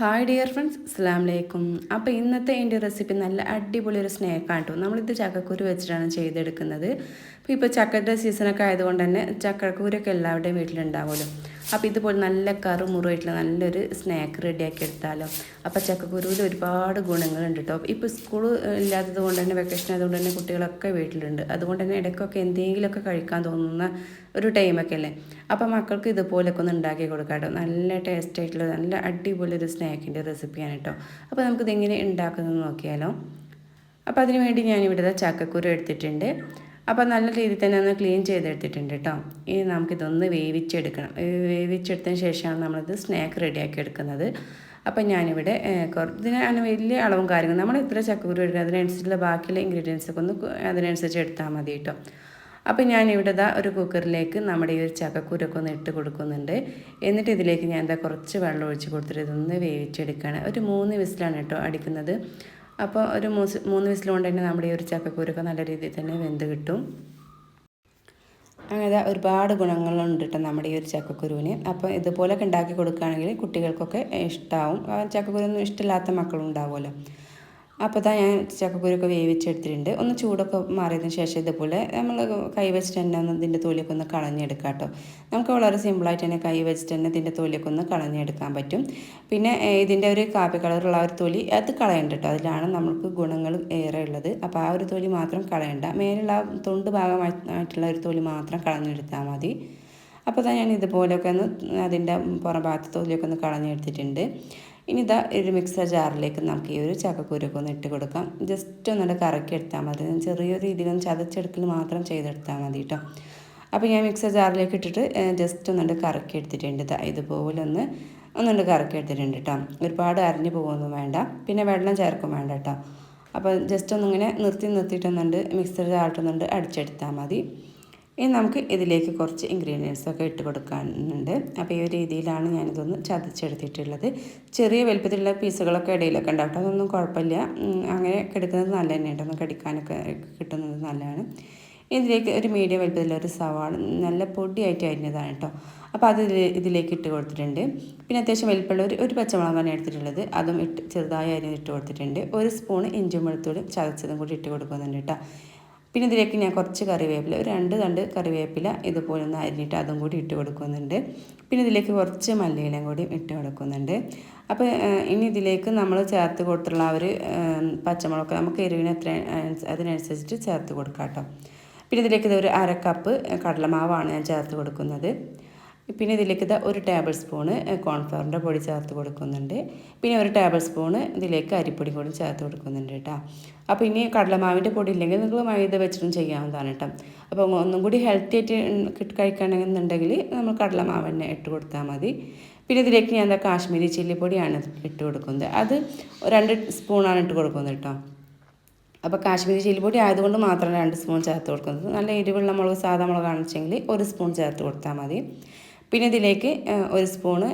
Hi dear friends അസ്സാം വലൈക്കും അപ്പോൾ ഇന്നത്തെ എന്റെ റെസിപ്പി നല്ല അടിപൊളി ഒരു സ്നേക്കാണ് കേട്ടോ നമ്മളിത് ചക്കക്കുരു വെച്ചിട്ടാണ് ചെയ്തെടുക്കുന്നത്. അപ്പോൾ ഇപ്പോൾ ചക്കയുടെ സീസണൊക്കെ ആയതുകൊണ്ട് തന്നെ ചക്കക്കുരൊക്കെ എല്ലാവരുടെയും വീട്ടിലുണ്ടാവുമല്ലോ. അപ്പോൾ ഇതുപോലെ നല്ല കറുമുറുമായിട്ടുള്ള നല്ലൊരു സ്നാക്ക് റെഡിയാക്കി എടുത്താലോ. അപ്പോൾ ചക്കക്കുരുവിൽ ഒരുപാട് ഗുണങ്ങളുണ്ട് കേട്ടോ ഇപ്പോൾ സ്കൂൾ ഇല്ലാത്തത് കൊണ്ട് തന്നെ വെക്കേഷൻ ആയതുകൊണ്ട് തന്നെ കുട്ടികളൊക്കെ വീട്ടിലുണ്ട്. അതുകൊണ്ട് തന്നെ ഇടയ്ക്കൊക്കെ എന്തെങ്കിലുമൊക്കെ കഴിക്കാൻ തോന്നുന്ന ഒരു ടൈമൊക്കെ അല്ലേ? അപ്പോൾ മക്കൾക്ക് ഇതുപോലൊക്കെ ഒന്ന് ഉണ്ടാക്കി കൊടുക്കാം കേട്ടോ നല്ല ടേസ്റ്റ് ആയിട്ടുള്ള നല്ല അടിപൊളി ഒരു സ്നാക്കിന്റെ റെസിപ്പിയാണ് കേട്ടോ അപ്പോൾ നമുക്കിത് എങ്ങനെ ഉണ്ടാക്കുന്നത് നോക്കിയാലോ. അപ്പോൾ അതിനുവേണ്ടി ഞാനിവിടെ ചക്കക്കുരു എടുത്തിട്ടുണ്ട്. അപ്പോൾ നല്ല രീതിയിൽ തന്നെ ഒന്ന് ക്ലീൻ ചെയ്തെടുത്തിട്ടുണ്ട് കേട്ടോ ഇനി നമുക്കിതൊന്ന് വേവിച്ചെടുക്കണം. വേവിച്ചെടുത്തതിന് ശേഷമാണ് നമ്മളിത് സ്നാക്ക് റെഡിയാക്കി എടുക്കുന്നത്. അപ്പം ഞാനിവിടെ ഇതിന് അങ്ങനെ വലിയ അളവും കാര്യങ്ങളും നമ്മൾ എത്ര ചക്കക്കുരു എടുക്കുക അതിനനുസരിച്ചുള്ള ബാക്കിയുള്ള ഇൻഗ്രീഡിയൻസൊക്കെ ഒന്ന് അതിനനുസരിച്ച് എടുത്താൽ മതി കേട്ടോ അപ്പം ഞാനിവിടെ ഇതാ ഒരു കുക്കറിലേക്ക് നമ്മുടെ ഈ ഒരു ചക്കക്കുരൊക്കെ ഒന്ന് ഇട്ട് കൊടുക്കുന്നുണ്ട്. എന്നിട്ട് ഇതിലേക്ക് ഞാൻ എന്താ കുറച്ച് വെള്ളം ഒഴിച്ച് കൊടുത്തിട്ട് ഇതൊന്ന് വേവിച്ചെടുക്കുകയാണ്. ഒരു മൂന്ന് വിസിലാണ് കേട്ടോ അടിക്കുന്നത്. അപ്പോൾ ഒരു മൂന്ന് മൂന്ന് വിസിലുകൊണ്ട് തന്നെ നമ്മുടെ ഈ ഒരു ചക്കക്കൂരൊക്കെ നല്ല രീതിയിൽ തന്നെ വെന്ത് കിട്ടും. അങ്ങനെ ഒരുപാട് ഗുണങ്ങളുണ്ട് കേട്ടോ നമ്മുടെ ഈ ഒരു ചക്കക്കുരുവിന്. അപ്പോൾ ഇതുപോലൊക്കെ ഉണ്ടാക്കി കൊടുക്കുകയാണെങ്കിൽ കുട്ടികൾക്കൊക്കെ ഇഷ്ടമാവും ചക്കക്കുരുവൊന്നും ഇഷ്ടമില്ലാത്ത മക്കളും ഉണ്ടാവുമല്ലോ അപ്പോൾ ഇതാ ഞാൻ ചക്കക്കുരൊക്കെ വേവിച്ചെടുത്തിട്ടുണ്ട്. ഒന്ന് ചൂടൊക്കെ മാറിയതിന് ശേഷം ഇതുപോലെ നമ്മൾ കൈ വെച്ചിട്ട് തന്നെ ഒന്ന് ഇതിന്റെ തൊലിയൊക്കെ ഒന്ന് കളഞ്ഞെടുക്കാം കേട്ടോ. നമുക്ക് വളരെ സിമ്പിളായിട്ട് തന്നെ കൈ വെച്ചിട്ട് തന്നെ ഇതിന്റെ തൊലിയൊക്കെ ഒന്ന് കളഞ്ഞെടുക്കാൻ പറ്റും. പിന്നെ ഇതിന്റെ ഒരു കാപ്പി കളറുള്ള ഒരു തൊലി അത് കളയണ്ട കേട്ടോ. അതിലാണ് നമുക്ക് ഗുണങ്ങൾ ഏറെ ഉള്ളത്. അപ്പോൾ ആ ഒരു തൊലി മാത്രം കളയണ്ട. മേലുള്ള തൊണ്ട് ഭാഗമായിട്ടുള്ള ഒരു തൊലി മാത്രം കളഞ്ഞെടുത്താൽ മതി. അപ്പോൾ ഞാൻ ഇതുപോലെയൊക്കെ ഒന്ന് അതിന്റെ പുറം ഭാഗത്ത് തൊലിയൊക്കെ ഒന്ന് കളഞ്ഞെടുത്തിട്ടുണ്ട്. ഇനി ഇതാ ഒരു മിക്സർ ജാറിലേക്ക് നമുക്ക് ഈ ഒരു ചക്കക്കുരുക്ക് ഒന്ന് ഇട്ട് കൊടുക്കാം. ജസ്റ്റ് ഒന്നുകൂടെ കറക്കി എടുത്താൽ മതി. ചെറിയ രീതിയിൽ ഒന്ന് ചതച്ചെടുക്കൽ മാത്രം ചെയ്തെടുത്താൽ മതി കേട്ടോ അപ്പോൾ ഞാൻ മിക്സർ ജാറിലേക്ക് ഇട്ടിട്ട് ജസ്റ്റ് ഒന്നുകൊണ്ട് കറക്കി എടുത്തിട്ടുണ്ട്. ഇതുപോലെ ഒന്ന് ഒന്നുകൊണ്ട് കറക്കി എടുത്തിട്ടുണ്ട് കേട്ടോ ഒരുപാട് അരിഞ്ഞു പോകുമൊന്നും വേണ്ട. പിന്നെ വെള്ളം ചേർക്കും വേണ്ട കേട്ടോ അപ്പോൾ ജസ്റ്റ് ഒന്നിങ്ങനെ നിർത്തി നിർത്തിയിട്ടൊന്നുണ്ട് മിക്സർ ജാറിട്ടൊന്നുണ്ട് അടിച്ചെടുത്താൽ മതി. ഇനി നമുക്ക് ഇതിലേക്ക് കുറച്ച് ഇൻഗ്രീഡിയൻസൊക്കെ ഇട്ട് കൊടുക്കാനുണ്ട്. അപ്പോൾ ഈ ഒരു രീതിയിലാണ് ഞാനിതൊന്ന് ചതച്ചെടുത്തിട്ടുള്ളത്. ചെറിയ വലുപ്പത്തിലുള്ള പീസുകളൊക്കെ ഇടയിലൊക്കെ ഉണ്ടാവും അതൊന്നും കുഴപ്പമില്ല. അങ്ങനെ കിടക്കുന്നത് നല്ല തന്നെയാണ് ഒന്ന് കടിക്കാനൊക്കെ കിട്ടുന്നത് നല്ലതാണ്. ഇതിലേക്ക് ഒരു മീഡിയം വലുപ്പത്തിലുള്ള ഒരു സവാള നല്ല പൊടിയായിട്ട് അരിഞ്ഞതാണ് കേട്ടോ. അപ്പോൾ അത് ഇതിലേക്ക് ഇട്ട് കൊടുത്തിട്ടുണ്ട്. പിന്നെ അത്യാവശ്യം വലുപ്പമുള്ള ഒരു ഒരു പച്ചമുളകാണ് എടുത്തിട്ടുള്ളത്. അതും ഇട്ട് ചെറുതായി അരിഞ്ഞിട്ട് കൊടുത്തിട്ടുണ്ട്. ഒരു സ്പൂൺ ഇഞ്ചും വെളുത്തുള്ളി ചതച്ചതും കൂടി ഇട്ട് കൊടുക്കുന്നുണ്ട് കേട്ടോ. പിന്നെ ഇതിലേക്ക് ഞാൻ കുറച്ച് കറിവേപ്പില ഒരു രണ്ട് തണ്ട് കറിവേപ്പില ഇതുപോലെ ഒന്ന് അരിഞ്ഞിട്ട് അതും കൂടി ഇട്ട് കൊടുക്കുന്നുണ്ട്. പിന്നെ ഇതിലേക്ക് കുറച്ച് മല്ലിയിലയും കൂടി ഇട്ട് കൊടുക്കുന്നുണ്ട്. അപ്പോൾ ഇനി ഇതിലേക്ക് നമ്മൾ ചേർത്ത് കൊടുത്തുള്ള ഒരു പച്ചമുളക് നമുക്ക് എരിവിന് എത്ര അതിനനുസരിച്ചിട്ട് ചേർത്ത് കൊടുക്കാം കേട്ടോ. പിന്നെ ഇതിലേക്ക് ഇത് ഒരു അര കപ്പ് കടലമാവാണ് ഞാൻ ചേർത്ത് കൊടുക്കുന്നത്. പിന്നെ ഇതിലേക്ക് ഇതാ ഒരു ടേബിൾ സ്പൂണ് കോൺഫ്ലവറിന്റെ പൊടി ചേർത്ത് കൊടുക്കുന്നുണ്ട്. പിന്നെ ഒരു ടേബിൾ സ്പൂണ് ഇതിലേക്ക് അരിപ്പൊടി കൂടി ചേർത്ത് കൊടുക്കുന്നുണ്ട് കേട്ടോ അപ്പോൾ ഇനി കടലമാവിന്റെ പൊടി ഇല്ലെങ്കിൽ നിങ്ങൾ മൈദ വെച്ചിട്ടും ചെയ്യാവുന്നതാണ് കേട്ടോ അപ്പോൾ ഒന്നും കൂടി ഹെൽത്തി ആയിട്ട് കഴിക്കണമെന്നുണ്ടെങ്കിൽ നമ്മൾ കടലമാവ് തന്നെ ഇട്ട് കൊടുത്താൽ മതി. പിന്നെ ഇതിലേക്ക് ഞാൻ എന്താ കാശ്മീരി ചില്ലി പൊടിയാണ് ഇട്ട് കൊടുക്കുന്നത്. അത് രണ്ട് സ്പൂണാണ് ഇട്ട് കൊടുക്കുന്നത് കേട്ടോ അപ്പോൾ കാശ്മീരി ചില്ലി പൊടി ആയതുകൊണ്ട് മാത്രം രണ്ട് സ്പൂൺ ചേർത്ത് കൊടുക്കുന്നത്. നല്ല എരിവുള്ള മുളക് സാധാ മുളകാണെന്ന് വെച്ചെങ്കിൽ ഒരു സ്പൂൺ ചേർത്ത് കൊടുത്താൽ മതി. പിന്നെ ഇതിലേക്ക് ഒരു സ്പൂണ്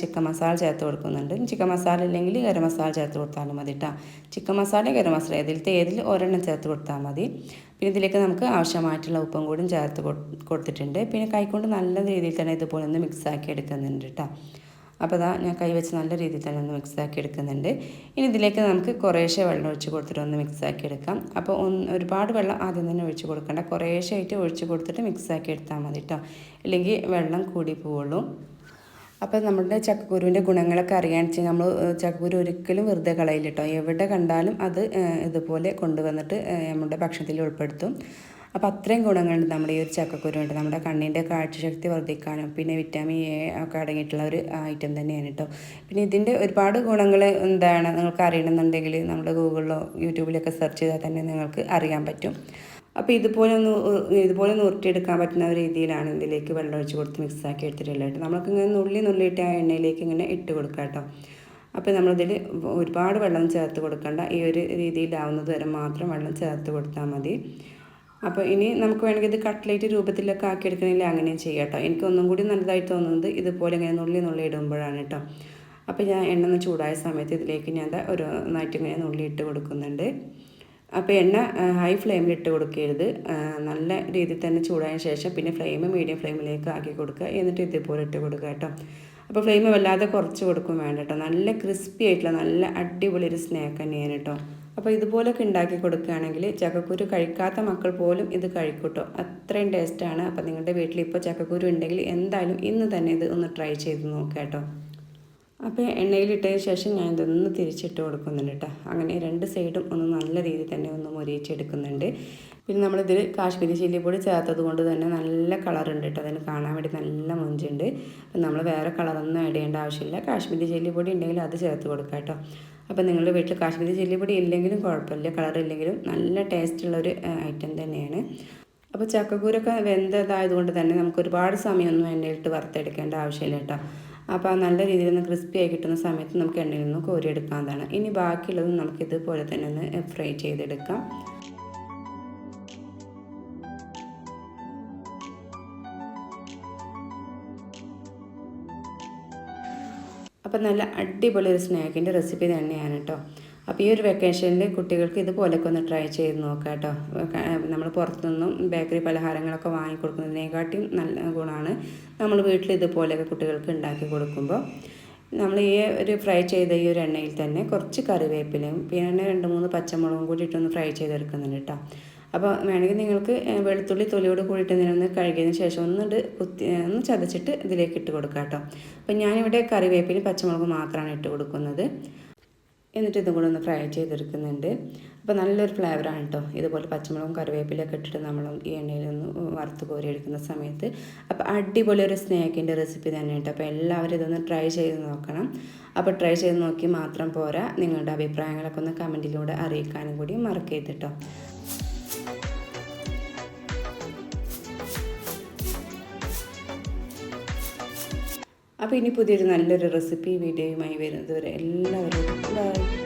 ചിക്കൻ മസാല ചേർത്ത് കൊടുക്കുന്നുണ്ട്. ചിക്കൻ മസാല ഇല്ലെങ്കിൽ ഗരം മസാല ചേർത്ത് കൊടുത്താലും മതി കേട്ടോ ചിക്കൻ മസാല ഗരം മസാല ഇതിലത്തെ ഏതിൽ ഒരെണ്ണം ചേർത്ത് കൊടുത്താൽ മതി. പിന്നെ ഇതിലേക്ക് നമുക്ക് ആവശ്യമായിട്ടുള്ള ഉപ്പും കൂടി ചേർത്ത് കൊടുത്തിട്ടുണ്ട്. പിന്നെ കൈക്കൊണ്ട് നല്ല രീതിയിൽ തന്നെ ഇതുപോലെ ഒന്ന് മിക്സാക്കി എടുക്കുന്നുണ്ട് കേട്ടോ അപ്പോൾ അതാ ഞാൻ കൈ വെച്ച് നല്ല രീതിയിൽ തന്നെ ഒന്ന് മിക്സ് ആക്കി എടുക്കുന്നുണ്ട്. ഇനി ഇതിലേക്ക് നമുക്ക് കുറേശ്ശെ വെള്ളം ഒഴിച്ച് കൊടുത്തിട്ട് ഒന്ന് മിക്സ് ആക്കി എടുക്കാം. അപ്പോൾ ഒരുപാട് വെള്ളം ആദ്യം തന്നെ ഒഴിച്ച് കൊടുക്കണ്ട. കുറേശ്ശെ ആയിട്ട് ഒഴിച്ച് കൊടുത്തിട്ട് മിക്സ് ആക്കി എടുത്താൽ മതി കേട്ടോ ഇല്ലെങ്കിൽ വെള്ളം കൂടി പോവുള്ളൂ. അപ്പോൾ നമ്മുടെ ചക്കക്കുരുവിന്റെ ഗുണങ്ങളൊക്കെ അറിയാൻ വെച്ചാൽ നമ്മൾ ചക്കക്കുരു ഒരിക്കലും വെറുതെ കളയില്ല കേട്ടോ എവിടെ കണ്ടാലും അത് ഇതുപോലെ കൊണ്ടുവന്നിട്ട് നമ്മുടെ ഭക്ഷണത്തിൽ ഉൾപ്പെടുത്തും. അപ്പോൾ അത്രയും ഗുണങ്ങളുണ്ട് നമ്മുടെ ഈ ഒരു ചക്കക്കുരുണ്ട് നമ്മുടെ കണ്ണിന്റെ കാഴ്ചശക്തി വർദ്ധിക്കാനും പിന്നെ വിറ്റാമിൻ എ ഒക്കെ അടങ്ങിയിട്ടുള്ള ഒരു ഐറ്റം തന്നെയാണ് കേട്ടോ പിന്നെ ഇതിന്റെ ഒരുപാട് ഗുണങ്ങൾ എന്താണ് നിങ്ങൾക്ക് അറിയണമെന്നുണ്ടെങ്കിൽ നമ്മുടെ ഗൂഗിളിലോ യൂട്യൂബിലൊക്കെ സെർച്ച് ചെയ്താൽ തന്നെ നിങ്ങൾക്ക് അറിയാൻ പറ്റും. അപ്പോൾ ഇതുപോലെ ഒന്ന് ഇതുപോലെ ഒന്ന് ഉരുട്ടിയെടുക്കാൻ പറ്റുന്ന രീതിയിലാണ് ഇതിലേക്ക് വെള്ളം ഒഴിച്ച് കൊടുത്ത് മിക്സാക്കി എടുത്തിട്ടുള്ളത് നമ്മൾക്ക് ഇങ്ങനെ നുള്ളി നുള്ളിയിട്ട് ആ എണ്ണയിലേക്ക് ഇങ്ങനെ ഇട്ട് കൊടുക്കാം കേട്ടോ അപ്പോൾ നമ്മളിതിൽ ഒരുപാട് വെള്ളം ചേർത്ത് കൊടുക്കേണ്ട. ഈ ഒരു രീതിയിലാവുന്നത് വരെ മാത്രം വെള്ളം ചേർത്ത് കൊടുത്താൽ മതി. അപ്പോൾ ഇനി നമുക്ക് വേണമെങ്കിൽ ഇത് കട്ട്ലേറ്റ് രൂപത്തിലൊക്കെ ആക്കി എടുക്കണമെങ്കിൽ അങ്ങനെ ചെയ്യാം കേട്ടോ. എനിക്ക് ഒന്നും കൂടി നല്ലതായിട്ട് തോന്നുന്നത് ഇതുപോലെ ഇങ്ങനെ നുള്ളി നുള്ളി ഇടുമ്പോഴാണ് കേട്ടോ. അപ്പോൾ ഞാൻ എണ്ണ ചൂടായ സമയത്ത് ഇതിലേക്ക് ഞാൻ ഒരു നന്നായിട്ട് ഇങ്ങനെ നുള്ളി ഇട്ട് കൊടുക്കുന്നുണ്ട്. അപ്പോൾ എണ്ണ ഹൈ ഫ്ലെയിമിൽ ഇട്ട് കൊടുക്കരുത്. നല്ല രീതിയിൽ തന്നെ ചൂടായ ശേഷം പിന്നെ ഫ്ലെയിം മീഡിയം ഫ്ലെയിമിലേക്ക് ആക്കി കൊടുക്കുക. എന്നിട്ട് ഇതുപോലെ ഇട്ട് കൊടുക്കുക കേട്ടോ. അപ്പോൾ ഫ്ലെയിം വല്ലാതെ കുറച്ച് കൊടുക്കും വേണ്ട കേട്ടോ. നല്ല ക്രിസ്പി ആയിട്ടുള്ള നല്ല അടിപൊളി ഒരു സ്നാക്ക് തന്നെയാണ് കേട്ടോ. അപ്പോൾ ഇതുപോലൊക്കെ ഉണ്ടാക്കി കൊടുക്കുകയാണെങ്കിൽ ചക്കക്കുരു കഴിക്കാത്ത മക്കൾ പോലും ഇത് കഴിക്കൂട്ടോ. കേട്ടോ അത്രയും ടേസ്റ്റാണ് അപ്പോൾ നിങ്ങളുടെ വീട്ടിൽ ഇപ്പോൾ ചക്കക്കുരു ഉണ്ടെങ്കിൽ എന്തായാലും ഇന്ന് തന്നെ ഇത് ഒന്ന് ട്രൈ ചെയ്ത് നോക്കാം കേട്ടോ. അപ്പോൾ എണ്ണയിലിട്ടതിന് ശേഷം ഞാൻ ഇതൊന്ന് തിരിച്ചിട്ട് കൊടുക്കുന്നുണ്ട് കേട്ടോ. അങ്ങനെ രണ്ട് സൈഡും ഒന്ന് നല്ല രീതിയിൽ തന്നെ ഒന്ന് മുരിയിച്ചെടുക്കുന്നുണ്ട്. പിന്നെ നമ്മളിതിൽ കാശ്മീരി ചില്ലി പൊടി ചേർത്തത് കൊണ്ട് തന്നെ നല്ല കളറുണ്ട് കേട്ടോ. അതിന് കാണാൻ വേണ്ടി നല്ല മൊഞ്ചുണ്ട്. അപ്പം നമ്മൾ വേറെ കളറൊന്നും ആഡ് ചെയ്യേണ്ട ആവശ്യമില്ല. കാശ്മീരി ചില്ലി പൊടി ഉണ്ടെങ്കിൽ അത് ചേർത്ത് കൊടുക്കാം കേട്ടോ. അപ്പോൾ നിങ്ങളുടെ വീട്ടിൽ കാശ്മീരി ചില്ലി പൊടി ഇല്ലെങ്കിലും കുഴപ്പമില്ല കളർ ഇല്ലെങ്കിലും നല്ല ടേസ്റ്റുള്ളൊരു ഐറ്റം തന്നെയാണ്. അപ്പോൾ ചക്കക്കൂരൊക്കെ വെന്തതായതുകൊണ്ട് തന്നെ നമുക്ക് ഒരുപാട് സമയമൊന്നും എണ്ണയിലിട്ട് വറുത്തെടുക്കേണ്ട ആവശ്യമില്ല കേട്ടോ. അപ്പോൾ നല്ല രീതിയിൽ ഒന്ന് ക്രിസ്പി ആയി കിട്ടുന്ന സമയത്ത് നമുക്ക് എണ്ണയിൽ നിന്ന് കോരിയെടുക്കാവുന്നതാണ്. ഇനി ബാക്കിയുള്ളത് നമുക്ക് ഇതുപോലെ തന്നെ ഒന്ന് ഫ്രൈ ചെയ്തെടുക്കാം. അപ്പം നല്ല അടിപൊളി ഒരു സ്നാക്കിന്റെ റെസിപ്പി തന്നെയാണ് കേട്ടോ അപ്പോൾ ഈ ഒരു വെക്കേഷനിൽ കുട്ടികൾക്ക് ഇതുപോലൊക്കെ ഒന്ന് ട്രൈ ചെയ്ത് നോക്കാം കേട്ടോ നമ്മൾ പുറത്തുനിന്നും ബേക്കറി പലഹാരങ്ങളൊക്കെ വാങ്ങിക്കൊടുക്കുന്നതിനെക്കാട്ടിയും നല്ല ഗുണമാണ് നമ്മൾ വീട്ടിൽ ഇതുപോലെയൊക്കെ കുട്ടികൾക്ക് ഉണ്ടാക്കി കൊടുക്കുമ്പോൾ നമ്മൾ ഈ ഒരു ഫ്രൈ ചെയ്ത ഈ ഒരു എണ്ണയിൽ തന്നെ കുറച്ച് കറിവേപ്പിലയും പിന്നെ രണ്ട് മൂന്ന് പച്ചമുളകും കൂടി ഇട്ടൊന്ന് ഫ്രൈ ചെയ്തെടുക്കുന്നുണ്ട് കേട്ടോ അപ്പോൾ വേണമെങ്കിൽ നിങ്ങൾക്ക് വെളുത്തുള്ളി തൊലിയോട് കൂടിയിട്ട് ഇതിനൊന്ന് കഴുകിയതിന് ശേഷം ഒന്നിട്ട് കുത്തി ഒന്ന് ചതച്ചിട്ട് ഇതിലേക്ക് ഇട്ട് കൊടുക്കാം കേട്ടോ. അപ്പോൾ ഞാനിവിടെ കറിവേപ്പിലും പച്ചമുളക് മാത്രമാണ് ഇട്ട് കൊടുക്കുന്നത്. എന്നിട്ട് ഇതും കൂടെ ഒന്ന് ഫ്രൈ ചെയ്തെടുക്കുന്നുണ്ട്. അപ്പോൾ നല്ലൊരു ഫ്ലേവറാണ് കേട്ടോ. ഇതുപോലെ പച്ചമുളകും കറിവേപ്പിലൊക്കെ ഇട്ടിട്ട് നമ്മൾ ഈ എണ്ണയിലൊന്ന് വറുത്ത് കോരി എടുക്കുന്ന സമയത്ത്. അപ്പോൾ അടിപൊളി ഒരു സ്നേക്കിന്റെ റെസിപ്പി തന്നെ കേട്ടോ. അപ്പോൾ എല്ലാവരും ഇതൊന്ന് ട്രൈ ചെയ്ത് നോക്കണം. അപ്പോൾ ട്രൈ ചെയ്ത് നോക്കി മാത്രം പോരാ. നിങ്ങളുടെ അഭിപ്രായങ്ങളൊക്കെ ഒന്ന് കമന്റിലൂടെ അറിയിക്കാനും കൂടി മറക്കരുത് കേട്ടോ. അപ്പോൾ ഇനി പുതിയൊരു നല്ലൊരു റെസിപ്പി വീഡിയോയുമായി വരുന്നത് വരെ എല്ലാവരും ബൈ